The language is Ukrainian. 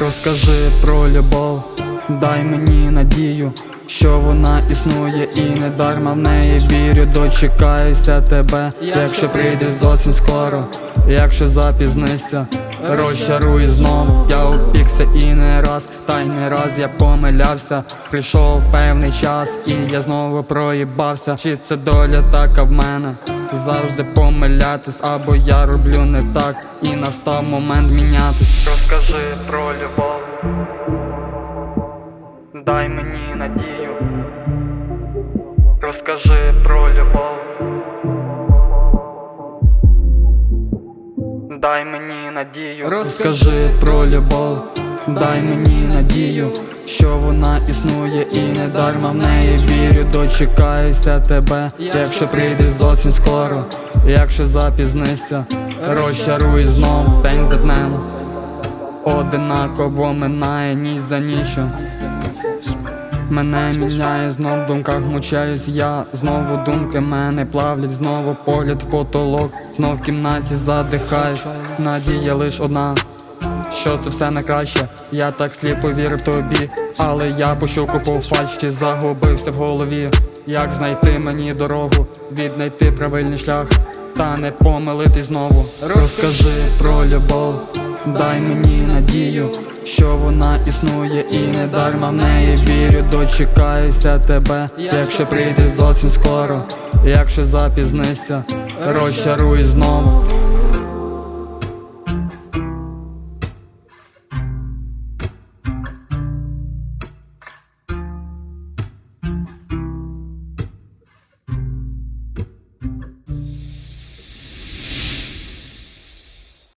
Розкажи про любов, дай мені надію, що вона існує і не дарма в неї вірю, дочекаюся тебе, якщо прийдеш зовсім скоро, якщо запізнишся, розчаруй знову, я упікся і не раз, та й не раз я помилявся, прийшов певний час, і я знову проїбався. Чи це доля така в мене? Завжди помилятись, або я роблю не так, і настав момент мінятись. Розкажи про любов, дай мені надію. Розкажи про любов. Дай мені надію. Розкажи про любов, дай мені надію, що вона існує і не дарма в неї вірю, дочекаюся тебе, якщо прийдеш зовсім скоро, якщо запізнишся, розчаруй знов день за днем. Одинаково минає ніч за ніччю Мене міняє, знов в думках мучаюсь я. Знову думки мене плавлять, знову погляд в потолок, знов в кімнаті задихаюсь, надія лиш одна, що це все на краще, я так сліпо вірив тобі, але я пощуку по фальші, загубився в голові, як знайти мені дорогу, віднайти правильний шлях, та не помилитись знову. Розкажи про любов, дай мені надію, що вона існує і не дарма в неї вірю, дочекаюся тебе, якщо прийдеш зовсім скоро, якщо запізнишся, розчаруй знову.